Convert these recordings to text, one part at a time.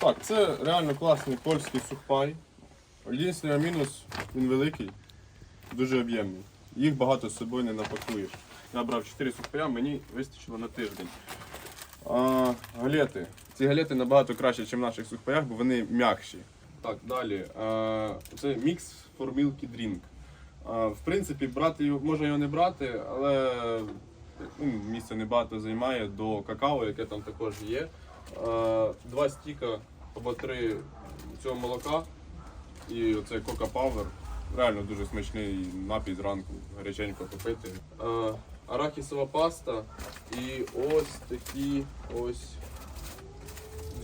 Так, це реально класний польський сухпай. Єдиний мінус, він великий, дуже об'ємний. Їх багато з собою не напакуєш. Я брав 4 сухпая, мені вистачило на тиждень. А, галети. Ці галети набагато краще, ніж в наших сухпаях, бо вони м'якші. Так, далі. А, це мікс milky drink. В принципі, брати його, можна його не брати, але ну, місце небагато займає до какао, яке там також є. А, два стіка або три цього молока і оце Coca Power. Реально дуже смачний напій зранку, гаряченько попити. А, арахісова паста і ось такі ось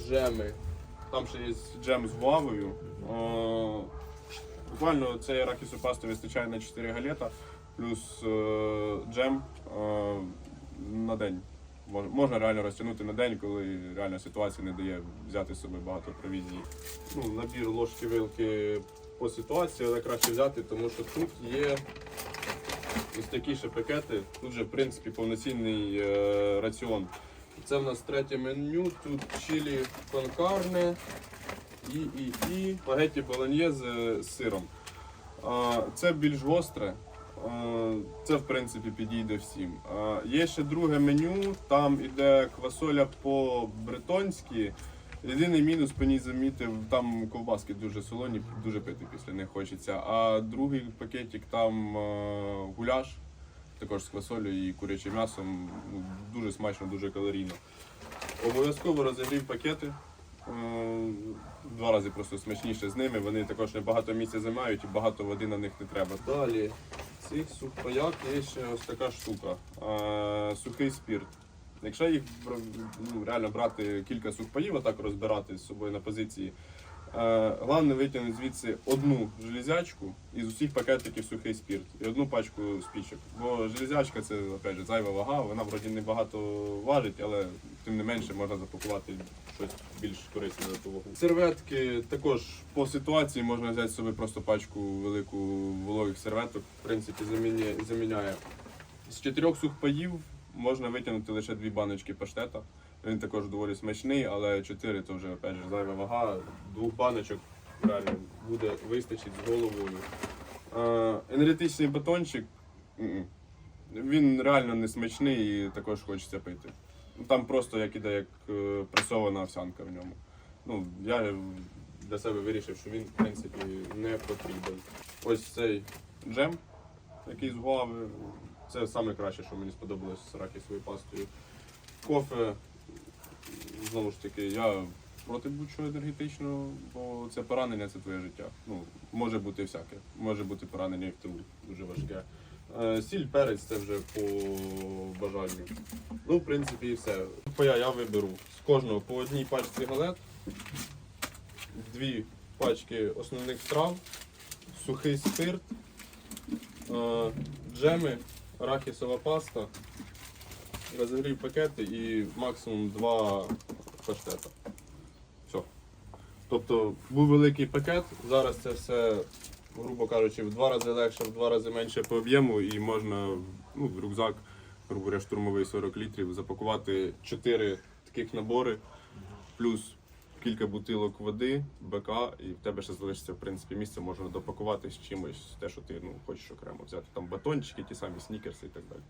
джеми. Там ще є джем з гуавою. Е, Буквально цей арахісу пасти вистачає на 4 галета, плюс е, джем е, на день. Мож- Можна реально розтягнути на день, коли реально ситуація не дає взяти з собою багато провізії. Ну, набір ложки вилки по ситуації, але краще взяти, тому що тут є ось такі ще пакети. Тут же, в принципі, повноцінний е, раціон. Це в нас третє меню. Тут чилі конкарне і, і, і спагетті болоньєзе з сиром. Це більш гостре. Це, в принципі, підійде всім. Є ще друге меню, там іде квасоля по-бретонськи. Єдиний мінус по ній замітив, там ковбаски дуже солоні, дуже пити після них хочеться. А другий пакетик там гуляш, також з квасолею і курячим м'ясом. Ну, дуже смачно, дуже калорійно. Обов'язково розігрів пакети. Два рази просто смачніше з ними. Вони також небагато місця займають і багато води на них не треба. Далі цих сухпаях є ще ось така штука. е, Сухий спірт. Якщо їх ну, реально брати кілька сухпаїв, отак розбирати з собою на позиції. Е, головне витягнути звідси одну железячку із усіх пакетиків сухий спірт і одну пачку спічок. Бо железячка це опять же, зайва вага, вона вроді не багато важить, але тим не менше можна запакувати щось більш корисне на ту вагу. Серветки також по ситуації можна взяти собі просто пачку велику вологих серветок, в принципі, заміняє. заміняє. З чотирьох сухпаїв можна витягнути лише дві баночки паштета. Він також доволі смачний, але 4 то вже опять же, зайва вага. Двох баночок реально буде вистачить з головою. Енергетичний батончик. Він реально не смачний і також хочеться пити. Там просто як іде як е, пресована овсянка в ньому. Ну, я для себе вирішив, що він в принципі не потрібен. Ось цей джем, який з гуави. Це саме краще, що мені сподобалось з ракісовою пастою. Кофе, знову ж таки, я проти будь-чого енергетичного, бо це поранення, це твоє життя. Ну, може бути всяке. Може бути поранення і в тилу, дуже важке. Е, Сіль, перець це вже по бажанню. Ну, в принципі, і все. Я, я виберу з кожного по одній пачці галет, дві пачки основних страв, сухий спирт, е, джеми, арахісова паста, розігрів пакети і максимум два паштета. Все. Тобто був великий пакет, зараз це все, грубо кажучи, в два рази легше, в два рази менше по об'єму і можна ну, в рюкзак, грубо говоря, штурмовий 40 літрів, запакувати 4 таких набори, плюс кілька бутилок води, БК, і в тебе ще залишиться в принципі місце, можна допакувати з чимось, те, що ти ну, хочеш окремо взяти. Там батончики, ті самі снікерси і так далі.